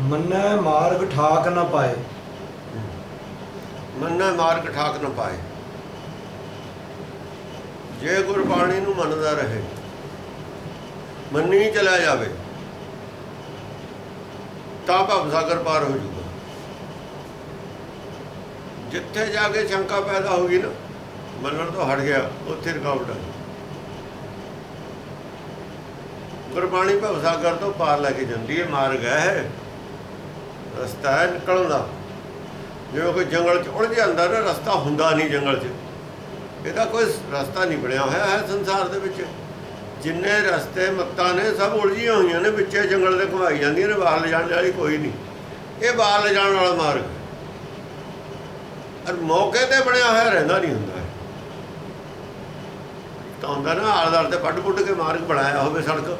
ਮੰਨੈ ਮਾਰਗ ਠਾਕ ਨਾ ਪਾਏ। ਮੰਨੈ ਮਾਰਗ ਠਾਕ ਨਾ ਪਾਏ। ਜੇ ਗੁਰਬਾਣੀ ਨੂੰ ਮੰਨਦਾ ਰਹੇ, ਮੰਨੀ ਚਲਾ ਜਾਵੇ, ਤਾਂ ਭਵ ਸਾਗਰ ਪਾਰ ਹੋ ਜਾਊਗਾ ਜਿੱਥੇ ਜਾ ਕੇ ਸ਼ੰਕਾ ਪੈਦਾ ਹੋ ਗਈ ਨਾ, ਮੰਨਣ ਤੋਂ ਹਟ ਗਿਆ, ਉੱਥੇ ਰੁਕਾਵਟ ਆ ਗੁਰਬਾਣੀ ਭਵ ਸਾਗਰ ਤੋਂ ਪਾਰ ਲੈ ਕੇ ਜਾਂਦੀ ਹੈ, ਮਾਰਗ ਹੈ। ਰਸਤਾ ਹੈ ਨਿਕਲਣ। ਦਾ ਜਿਵੇਂ ਕੋਈ ਜੰਗਲ 'ਚ ਉਲਝ ਜਾਂਦਾ ਨਾ, ਰਸਤਾ ਹੁੰਦਾ ਨਹੀਂ ਜੰਗਲ 'ਚ। ਇਹਦਾ ਕੋਈ ਰਸਤਾ ਨਹੀਂ ਬਣਿਆ ਹੋਇਆ ਹੈ ਸੰਸਾਰ ਦੇ ਵਿੱਚ। ਜਿੰਨੇ ਰਸਤੇ ਮੱਤਾਂ ਨੇ, ਸਭ ਉਲਝੀਆਂ ਹੋਈਆਂ ਨੇ, ਵਿੱਚੇ ਜੰਗਲ ਦੇ ਘੁਮਾਈ ਜਾਂਦੀਆਂ ਨੇ, ਬਾਹਰ ਲਿਜਾਣ ਵਾਲੀ ਕੋਈ ਨਹੀਂ। ਇਹ ਬਾਹਰ ਲਿਜਾਣ ਵਾਲਾ ਮਾਰਗ। ਹੈ। ਮੌਕੇ ਤੇ ਬਣਿਆ ਹੋਇਆ ਰਹਿੰਦਾ ਨਹੀਂ ਹੁੰਦਾ। ਤਾਂ ਹੁੰਦਾ ਨਾ ਆਲਦਾਰ ਤੇ ਪੱਟ ਪੁੱਟ ਕੇ ਮਾਰਗ ਬਣਾਇਆ ਹੋਵੇ ਸੜਕ।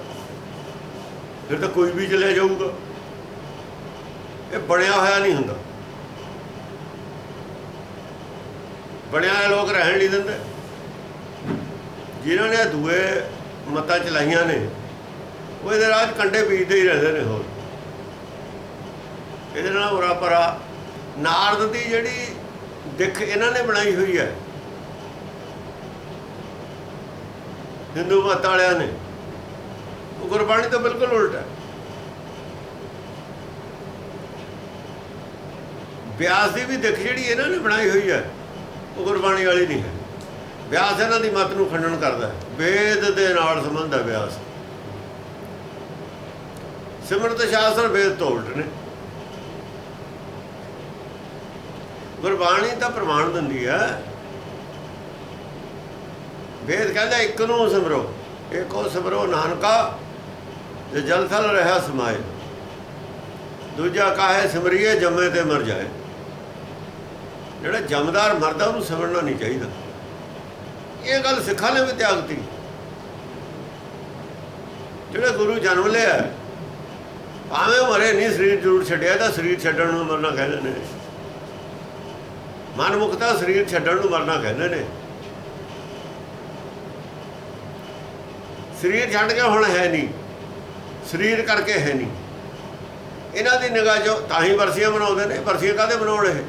ਫਿਰ ਤਾਂ ਕੋਈ ਵੀ ਚਲੇ ਜਾਊਗਾ। ਇਹ ਬਣਿਆ ਹੋਇਆ ਨਹੀਂ ਹੁੰਦਾ। ਬਣਿਆ ਹੋਇਆ ਲੋਕ ਰਹਿਣ ਨਹੀਂ ਦਿੰਦੇ। ਜਿਨ੍ਹਾਂ ਨੇ ਦੂਏ ਮਤਾਂ ਚਲਾਈਆਂ ਨੇ, ਉਹ ਇਹਦੇ ਰਾਜ ਕੰਡੇ ਬੀਜਦੇ ਹੀ ਰਹਿੰਦੇ ਨੇ ਹੋਰ। ਇਹਦੇ ਨਾਲ ਉਰਾ ਪਰਾ ਨਾਰਦ ਦੀ ਜਿਹੜੀ ਦਿੱਖ ਇਹਨਾਂ ਨੇ ਬਣਾਈ ਹੋਈ ਹੈ, ਹਿੰਦੂ ਮਤ ਵਾਲਿਆਂ ਨੇ, ਉਹ ਗੁਰਬਾਣੀ ਤੋਂ ਬਿਲਕੁਲ ਉਲਟ ਹੈ। ਵਿਆਸ ਦੀ ਵੀ ਦਿੱਖ ਜਿਹੜੀ ਇਹਨਾਂ ਨੇ ਬਣਾਈ ਹੋਈ ਹੈ, ਉਹ ਗੁਰਬਾਣੀ ਵਾਲੀ ਨਹੀਂ ਹੈ। ਵਿਆਸ ਇਹਨਾਂ ਦੀ ਮਤ ਨੂੰ ਖੰਡਨ ਕਰਦਾ ਹੈ। ਵੇਦ ਦੇ ਨਾਲ ਸੰਬੰਧ ਹੈ ਵਿਆਸ ਸਿਮਰਤ ਸ਼ਾਸਤਰ ਵੇਦ ਤੋਂ ਉਲਟ ਨੇ। ਗੁਰਬਾਣੀ ਤਾਂ ਪ੍ਰਮਾਣ ਦਿੰਦੀ ਹੈ। ਵੇਦ ਕਹਿੰਦਾ, ਇੱਕ ਨੂੰ ਸਿਮਰੋ ਏਕੋ ਸਿਮਰੋ ਨਾਨਕਾ ਜੇ ਜਲ ਥਲ ਰਹਾ ਸਮਾਏ। ਦੂਜਾ ਕਾਹੇ ਸਿਮਰੀਏ, ਜੰਮੇ ਤੇ ਮਰ ਜਾਏ। ਜਿਹੜਾ ਜਮਦਾਰ ਮਰਦਾ, ਉਹਨੂੰ ਸਮਝਣਾ ਨਹੀਂ ਚਾਹੀਦਾ। ਇਹ ਗੱਲ ਸਿੱਖਾਂ ਨੇ ਵੀ ਤਿਆਗਤੀ ਜਿਹੜਾ ਗੁਰੂ ਜਨਮ ਲਿਆ, ਭਾਵੇਂ ਉਹ ਮਰੇ ਨਹੀਂ, ਸਰੀਰ ਜ਼ਰੂਰ ਛੱਡਿਆ, ਤਾਂ ਸਰੀਰ ਛੱਡਣ ਨੂੰ ਮਰਨਾ ਕਹਿੰਦੇ ਨੇ। ਮਨ ਮੁਕਤਾ ਸਰੀਰ ਛੱਡਣ ਨੂੰ ਮਰਨਾ ਕਹਿੰਦੇ ਨੇ। ਸਰੀਰ ਛੱਡ ਕੇ ਹੁਣ ਹੈ ਨਹੀਂ। ਸਰੀਰ ਕਰਕੇ ਹੈ ਨਹੀਂ। ਇਹਨਾਂ ਦੀ ਨਿਗਾਹ ਜੋ ਤਾਂ ਹੀ ਵਰਸੀਆਂ ਬਣਾਉਂਦੇ ਨੇ। ਵਰਸੀਆਂ ਕਾਹਦੇ ਬਣਾਉਣ ਇਹ?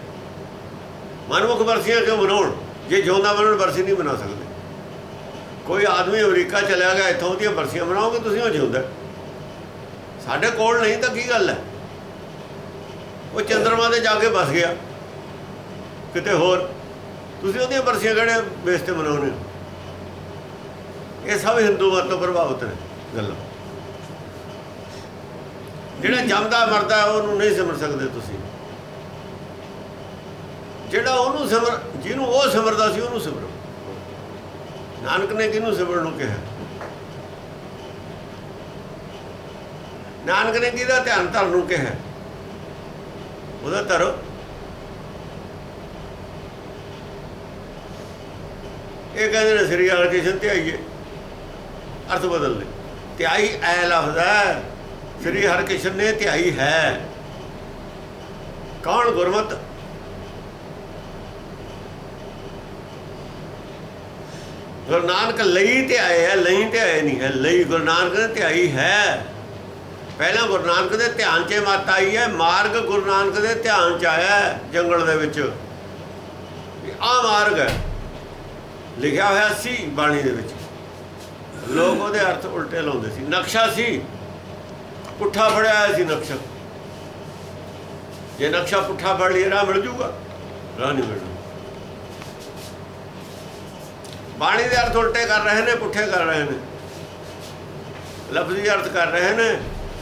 ਮਨਮੁਖ ਬਰਸੀਆਂ ਕਿਉਂ ਬਣਾਉਣ? ਜੇ ਜਿਉਂਦਾ ਬਣਨ, ਬਰਸੀ ਨਹੀਂ ਬਣਾ ਸਕਦੇ। ਕੋਈ ਆਦਮੀ ਅਮਰੀਕਾ ਚਲਿਆ ਗਿਆ, ਇੱਥੋਂ ਉਹਦੀਆਂ ਬਰਸੀਆਂ ਬਣਾਓਗੇ, ਤੁਸੀਂ ਉਹ ਜਿਉਂਦਾ। ਸਾਡੇ ਕੋਲ ਨਹੀਂ ਤਾਂ ਕੀ ਗੱਲ ਹੈ? ਉਹ ਚੰਦਰਮਾ ਤੇ ਜਾ ਕੇ ਬਸ ਗਿਆ। ਕਿਤੇ ਹੋਰ। ਤੁਸੀਂ ਉਹਦੀਆਂ ਬਰਸੀਆਂ ਕਿਹੜੇ ਬੇਸ ਤੇ ਬਣਾਉਣੇ ਹੋ? ਇਹ ਸਭ ਹਿੰਦੂ ਮਤ ਤੋਂ ਪ੍ਰਭਾਵਿਤ ਨੇ ਗੱਲਾਂ। ਜਿਹੜਾ ਜੰਮਦਾ, ਮਰਦਾ, ਉਹਨੂੰ ਨਹੀਂ ਸਿਮਰ ਸਕਦੇ ਤੁਸੀਂ। ਜਿਹੜਾ ਉਹਨੂੰ ਸਿਮਰ ਜਿਹਨੂੰ ਉਹ ਸਿਮਰਦਾ ਸੀ, ਉਹਨੂੰ ਸਿਮਰੋ। ਨਾਨਕ ਨੇ ਕਿਹਨੂੰ ਸਿਮਰਨ ਨੂੰ ਕਿਹਾ? ਨਾਨਕ ਨੇ ਕਿਹਦਾ ਧਿਆਨ ਧਰਨ ਨੂੰ ਕਿਹਾ? ਉਹਦਾ ਧਰੋ ਇਹ ਕਹਿੰਦੇ ਨੇ, ਸ੍ਰੀ ਹਰਿਕ੍ਰਿਸ਼ਨ ਧਿਆਈਏ। ਅਰਥ ਬਦਲ ਲੈ ਧਿਆਈ ਐ ਲਫ਼ਜ਼ ਹੈ। ਸ੍ਰੀ ਹਰਿਕ੍ਰਿਸ਼ਨ ਨੇ ਧਿਆਈ ਹੈ। ਕੌਣ ਗੁਰਮਤ? ਗੁਰੂ ਨਾਨਕ ਲਈ ਤੇ ਆਏ ਹੈ, ਲਈ ਤੇ ਆਏ ਨਹੀਂ ਹੈ, ਲਈ ਗੁਰੂ ਨਾਨਕ ਦੇ ਧਿਆਈ ਹੈ। ਪਹਿਲਾਂ ਗੁਰੂ ਨਾਨਕ ਦੇ ਧਿਆਨ 'ਚ ਮਤ ਆਈ ਹੈ, ਮਾਰਗ ਗੁਰੂ ਨਾਨਕ ਦੇ ਧਿਆਨ 'ਚ ਆਇਆ ਜੰਗਲ ਦੇ ਵਿੱਚ। ਆ ਮਾਰਗ ਹੈ। ਲਿਖਿਆ ਹੋਇਆ ਸੀ ਬਾਣੀ ਦੇ ਵਿੱਚ। ਲੋਕ ਉਹਦੇ ਅਰਥ ਉਲਟੇ ਲਾਉਂਦੇ ਸੀ। ਨਕਸ਼ਾ ਸੀ। ਪੁੱਠਾ ਫੜਿਆ ਹੋਇਆ ਸੀ ਨਕਸ਼ਾ। ਜੇ ਨਕਸ਼ਾ ਪੁੱਠਾ ਫੜ ਲਿਆ ਰਾਹ ਮਿਲ ਜੂਗਾ। ਰਾਹ ਨਹੀਂ ਮਿਲਣਾ। ਬਾਣੀ ਦੇ ਅਰਥ ਉਲਟੇ ਕਰ ਰਹੇ ਨੇ, ਪੁੱਠੇ ਕਰ ਰਹੇ ਨੇ। ਲਫ਼ਜ਼ੀ ਅਰਥ ਕਰ ਰਹੇ ਨੇ।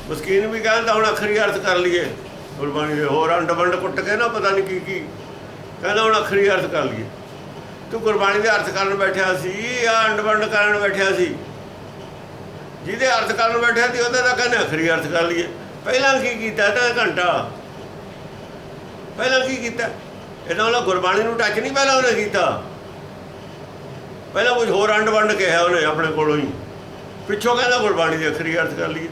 ਮਸਕੀਨ ਵੀ ਕਹਿੰਦਾ ਹੁਣ ਅਖਰੀ ਅਰਥ ਕਰ ਲਈਏ। ਗੁਰਬਾਣੀ ਦੇ ਹੋਰ ਅੰਡ ਬੰਡ ਕੁੱਟ ਕੇ ਨਾ, ਪਤਾ ਨਹੀਂ ਕੀ ਕੀ। ਕਹਿੰਦਾ ਹੁਣ ਅਖਰੀ ਅਰਥ ਕਰ ਲਈਏ। ਤੂੰ ਗੁਰਬਾਣੀ ਦੇ ਅਰਥ ਕਰਨ ਬੈਠਿਆ ਸੀ ਆ ਅੰਡ ਬੰਡ ਕਰਨ ਬੈਠਿਆ ਸੀ? ਜਿਹਦੇ ਅਰਥ ਕਰਨ ਬੈਠਿਆ ਸੀ, ਉਹਦਾ ਤਾਂ ਕਹਿੰਦੇ ਅਖਰੀ ਅਰਥ ਕਰ ਲਈਏ। ਪਹਿਲਾਂ ਕੀ ਕੀਤਾ ਤਾਂ ਘੰਟਾ? ਪਹਿਲਾਂ ਕੀ ਕੀਤਾ? ਇਹਦਾ ਮਤਲਬ ਗੁਰਬਾਣੀ ਨੂੰ ਟੱਚ ਨਹੀਂ ਪਹਿਲਾਂ ਉਹਨੇ ਕੀਤਾ। ਪਹਿਲਾਂ ਕੁਝ ਹੋਰ ਅੰਡ ਵੰਡ ਕਿਹਾ ਉਹਨੇ ਆਪਣੇ ਕੋਲੋਂ ਹੀ। ਪਿੱਛੋਂ ਕਹਿੰਦਾ ਗੁਰਬਾਣੀ ਦੇ ਅਖਰੀ ਅਰਥ ਕਰ ਲਈਏ।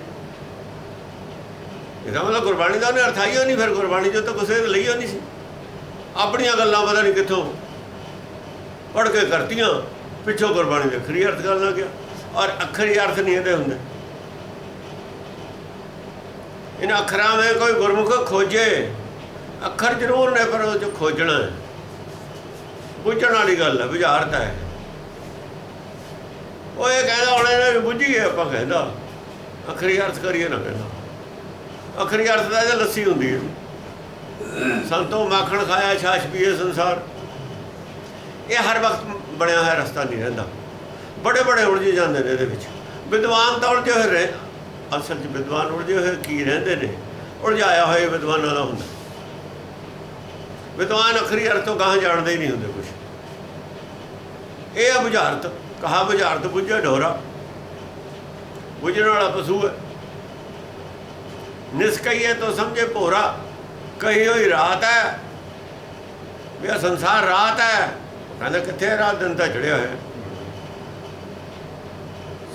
ਇਹਦਾ ਮਤਲਬ ਗੁਰਬਾਣੀ ਦਾ ਉਹਨੇ ਅਰਥ ਆਈ ਨਹੀਂ, ਫਿਰ ਗੁਰਬਾਣੀ ਜੋ ਤਾਂ ਕਿਸੇ ਨੇ ਲਈ ਨਹੀਂ ਸੀ। ਆਪਣੀਆਂ ਗੱਲਾਂ ਪਤਾ ਨਹੀਂ ਕਿੱਥੋਂ ਪੜ੍ਹ ਕੇ ਕਰਤੀਆਂ, ਪਿੱਛੋਂ ਗੁਰਬਾਣੀ ਦੇ ਅਖਰੀ ਅਰਥ ਕਰਨ ਲੱਗ ਔਰ ਅਖਰੀ ਅਰਥ ਨਹੀਂ ਇਹਦੇ ਹੁੰਦੇ। ਇਹਨਾਂ ਅੱਖਰਾਂ ਵਿੱਚ ਕੋਈ ਗੁਰਮੁਖ ਖੋਜੇ, ਅੱਖਰ ਜ਼ਰੂਰ ਨੇ, ਪਰ ਉਹ ਚ ਖੋਜਣਾ ਹੈ। ਬੁੱਝਣ ਵਾਲੀ ਗੱਲ ਹੈ, ਬੁਝਾਰਤ ਹੈ। ਉਹ ਇਹ ਕਹਿੰਦਾ ਹੁਣ ਇਹਨੇ ਵੀ ਬੁੱਝੀ ਆਪਾਂ ਕਹਿੰਦਾ। ਅਖਰੀ ਅਰਥ ਕਰੀਏ ਨਾ ਕਹਿੰਦਾ। ਅਖਰੀ ਅਰਥ ਦਾ ਇਹ ਲੱਸੀ ਹੁੰਦੀ ਹੈ। ਸੰਤੋ ਮਾਖਣ ਖਾਇਆ, ਛਾਛ ਪੀਏ ਸੰਸਾਰ। ਇਹ ਹਰ ਵਕਤ ਬਣਿਆ ਹੋਇਆ ਰਸਤਾ ਨਹੀਂ ਰਹਿੰਦਾ। ਬੜੇ ਬੜੇ ਉਲਝੇ ਜਾਂਦੇ ਨੇ ਇਹਦੇ ਵਿੱਚ। ਵਿਦਵਾਨ ਤਾਂ ਉਲਝੇ ਹੋਏ ਰਹੇ ਅਸਲ 'ਚ ਵਿਦਵਾਨ ਉਲਝੇ ਹੋਏ ਕੀ ਰਹਿੰਦੇ ਨੇ? ਉਲਝਾਇਆ ਹੋਏ ਵਿਦਵਾਨਾਂ ਦਾ ਹੁੰਦਾ। ਵਿਦਵਾਨ ਅਖਰੀ ਅਰਥ ਤੋਂ ਗਾਹਾਂ ਜਾਣਦੇ ਹੀ ਨਹੀਂ ਹੁੰਦੇ ਕੁਝ ਇਹ ਆ ਬੁਝਾਰਤ। ਕਹਾ ਬੁਝਾਰਤ ਬੁੱਝੇ ਢੋਰਾ ਬੁੱਝਣ ਵਾਲਾ ਪਸ਼ੂ ਹੈ। ਨਿਸਕਈਏ ਤੋਂ ਸਮਝੇ ਭੋਰਾ, ਕਹੀ ਹੋਈ ਰਾਤ ਹੈ। ਵੀ ਇਹ ਸੰਸਾਰ ਰਾਤ ਹੈ। ਕਹਿੰਦਾ ਕਿੱਥੇ ਰਾਤ ਦਿਨ ਤਾਂ ਚੜਿਆ ਹੋਇਆ।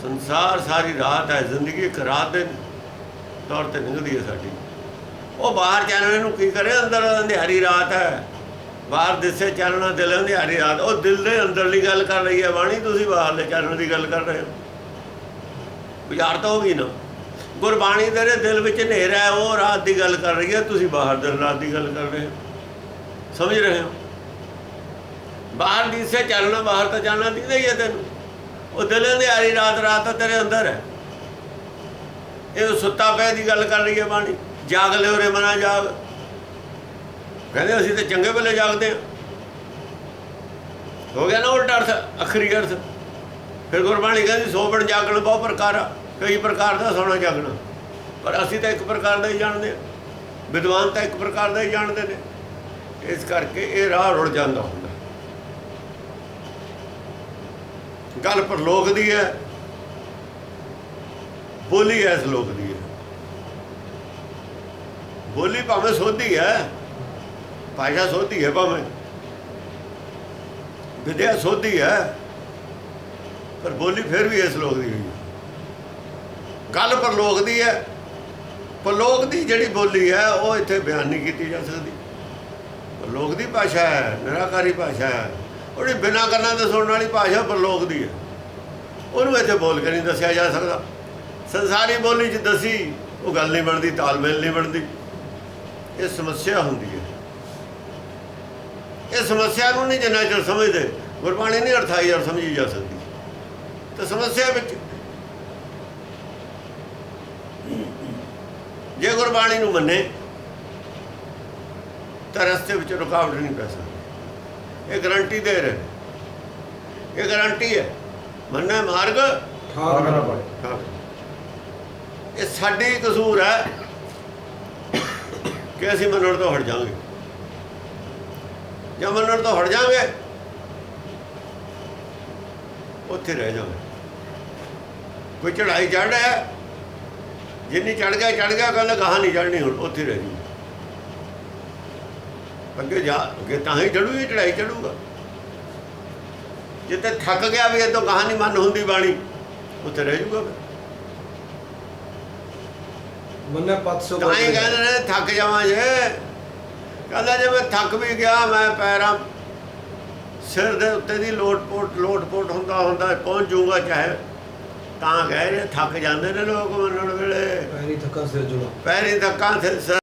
ਸੰਸਾਰ ਸਾਰੀ ਰਾਤ ਹੈ, ਜ਼ਿੰਦਗੀ ਇੱਕ ਰਾਤ ਦੇ ਤੌਰ ਤੇ ਲੰਘਦੀ ਹੈ ਸਾਡੀ। ਉਹ ਬਾਹਰ ਚੱਲਣੇ ਨੂੰ ਕੀ ਕਰੇ? ਅੰਦਰ ਅੰਧਿਆਰੀ ਰਾਤ ਹੈ। ਬਾਹਰ ਦਿਸੇ ਚੱਲਣਾ ਦਿਲ ਅੰਧਿਆਰੀ ਰਾਤ। ਉਹ ਦਿਲ ਦੇ ਅੰਦਰਲੀ ਗੱਲ ਕਰ ਰਹੀ ਹੈ, ਬਾਣੀ ਤੁਸੀਂ ਬਾਹਰਲੇ ਚੱਲਣ ਦੀ ਗੱਲ ਕਰ ਰਹੇ ਹੋ। ਵਿਚਾਰ ਤਾਂ ਹੋ ਗਈ ਨਾ। ਗੁਰਬਾਣੀ ਤੇਰੇ ਦਿਲ ਵਿੱਚ ਹਨੇਰਾ ਹੈ, ਉਹ ਰਾਤ ਦੀ ਗੱਲ ਕਰ ਰਹੀ ਹੈ, ਤੁਸੀਂ ਬਾਹਰ ਦਿਨ ਰਾਤ ਦੀ ਗੱਲ ਕਰ ਰਹੇ ਹੋ। ਸਮਝ ਰਹੇ ਹੋ? ਬਾਹਰ ਦਿਸੇ ਚੱਲਣਾ ਬਾਹਰ ਤਾਂ ਚੱਲਣਾ ਦਿਖਦਾ ਹੀ ਹੈ ਤੈਨੂੰ। ਉਹ ਦਿਲ ਅੰਧਿਆਰੀ ਰਾਤ ਰਾਤ ਤਾਂ ਤੇਰੇ ਅੰਦਰ ਹੈ। ਇਹ ਸੁੱਤਾ ਪਿਆ ਦੀ ਗੱਲ ਕਰ ਰਹੀ ਹੈ ਬਾਣੀ। ਜਾਗ ਲਿਓ ਰੇ ਮਨਾ ਜਾਗ। ਕਹਿੰਦੇ ਅਸੀਂ ਤੇ ਚੰਗੇ ਵੇਲੇ ਜਾਗਦੇ ਹਾਂ। ਹੋ ਗਿਆ ਨਾ ਉਲਟਾ ਅਰਥ, ਅਖਰੀ ਅਰਥ। ਫਿਰ ਗੁਰਬਾਣੀ ਕਹਿੰਦੀ ਸੋਵਣ ਜਾਗਣ ਬਹੁ ਪ੍ਰਕਾਰ ਆ, ਕਈ ਪ੍ਰਕਾਰ ਦਾ ਸੋਣਾ ਜਾਗਣਾ। ਪਰ ਅਸੀਂ ਤਾਂ ਇੱਕ ਪ੍ਰਕਾਰ ਦਾ ਹੀ ਜਾਣਦੇ ਹਾਂ। ਵਿਦਵਾਨ ਤਾਂ ਇੱਕ ਪ੍ਰਕਾਰ ਦਾ ਹੀ ਜਾਣਦੇ ਨੇ। ਇਸ ਕਰਕੇ ਇਹ ਰਾਹ ਰੁੜ ਜਾਂਦਾ ਹੁੰਦਾ। ਗੱਲ ਪਰ ਲੋਕ ਦੀ ਹੈ। ਬੋਲੀ ਐ ਇਸ ਲੋਕ ਦੀ ਹੈ। ਬੋਲੀ ਭਾਵੇਂ ਸੋਧੀ ਹੈ। ਭਾਸ਼ਾ ਸੋਧੀ ਹੈ ਭਾਵੇਂ। ਵਿਦਿਆ ਸੋਧੀ ਹੈ, ਪਰ ਬੋਲੀ ਫਿਰ ਵੀ ਇਸ ਲੋਕ ਦੀ ਹੋਈ ਹੈ। ਗੱਲ ਪਰਲੋਕ ਦੀ ਹੈ ਪਰ ਲੋਕ ਦੀ ਜਿਹੜੀ ਬੋਲੀ ਹੈ, ਉਹ ਇੱਥੇ ਬਿਆਨ ਨਹੀਂ ਕੀਤੀ ਜਾ ਸਕਦੀ। ਪਰ ਲੋਕ ਦੀ ਭਾਸ਼ਾ ਹੈ, ਨਿਰਾਕਾਰੀ ਭਾਸ਼ਾ ਹੈ। ਉਹਦੀ ਬਿਨਾਂ ਕੰਨਾਂ ਦੇ ਸੁਣਨ ਵਾਲੀ ਭਾਸ਼ਾ ਪਰਲੋਕ ਦੀ ਹੈ। ਉਹਨੂੰ ਇੱਥੇ ਬੋਲ ਕੇ ਨਹੀਂ ਦੱਸਿਆ ਜਾ ਸਕਦਾ। ਸੰਸਾਰੀ ਬੋਲੀ 'ਚ ਦਸੀ, ਉਹ ਗੱਲ ਨਹੀਂ ਬਣਦੀ, ਤਾਲਮੇਲ ਨਹੀਂ ਬਣਦੀ। ਇਹ ਸਮੱਸਿਆ ਹੁੰਦੀ ਹੈ। ਇਹ ਸਮੱਸਿਆ ਨੂੰ ਨਹੀਂ ਜਿੰਨਾ ਚਿਰ ਸਮਝਦੇ ਗੁਰਬਾਣੀ ਨਹੀਂ ਅਰਥਾਈ ਔਰ ਸਮਝੀ ਜਾ ਸਕਦੀ। ਤੇ ਸਮੱਸਿਆ ਵਿੱਚ ਜੇ ਗੁਰਬਾਣੀ ਨੂੰ ਮੰਨੇ ਤਾਂ ਰਸਤੇ ਵਿੱਚ ਰੁਕਾਵਟ ਨਹੀਂ ਪੈ ਸਕਦੀ। ਇਹ ਗਾਰੰਟੀ ਦੇ ਰਹੇ। ਇਹ ਗਾਰੰਟੀ ਹੈ। ਮੰਨੇ ਮਾਰਗ? ਠਾਕ ਨਾ। ਇਹ ਸਾਡੀ ਕਸੂਰ ਹੈ ਕਿ ਅਸੀਂ ਮੰਨਣ ਤੋਂ ਹਟ ਜਾਵਾਂਗੇ। ਜੇ ਮੰਨਣ ਤੋਂ ਹਟ ਜਾਵਾਂਗੇ ਉੱਥੇ ਰਹਿ ਜਾਵਾਂਗੇ। ਕੋਈ ਚੜਾਈ ਚੜ੍ਹ ਹੈ ਜਿੰਨੀ ਚੜ ਗਿਆ ਚੜ ਗਿਆ ਕਹਿੰਦਾ ਗਾਹਾਂ ਨਹੀਂ ਚੜ੍ਹਨੀ ਹੁਣ ਉੱਥੇ ਰਹਿ ਜੂ। ਅੱਗੇ ਜਾ ਅੱਗੇ ਤਾਂ ਹੀ ਚੜੂ ਹੀ ਚੜਾਈ ਚੜੂਗਾ ਜਿੱਤੇ ਥੱਕ ਗਿਆ ਵੀ ਇਹ ਤੋਂ ਗਾਹਾਂ ਨਹੀਂ ਮਨ ਹੁੰਦੀ ਬਾਣੀ ਉੱਥੇ ਰਹਿ ਜੂਗਾ ਮੰਨੇ ਪਤ ਸੋ ਤਾਂ ਹੀ ਕਹਿੰਦੇ ਨੇ ਥੱਕ ਜਾਵਾਂ ਜੇ ਕਹਿੰਦਾ ਜੇ ਮੈਂ ਥੱਕ ਵੀ ਗਿਆ ਮੈਂ ਪੈਰਾਂ ਸਿਰ ਦੇ ਉੱਤੇ ਦੀ ਲੋਟ-ਪੋਟ ਲੋਟ-ਪੋਟ ਹੁੰਦਾ ਹੁੰਦਾ ਪਹੁੰਚ ਜਾਊਗਾ ਚਾਹੇ। ਤਾਂ ਕਹਿ ਰਹੇ ਥੱਕ ਜਾਂਦੇ ਨੇ ਲੋਕ ਮੰਨਣ ਵੇਲੇ। ਪੈਰੀ ਥੱਕਾ ਸਿਰ ਜੁੜਾ। ਪੈਰੀ ਸਿਰ ਸਿਰ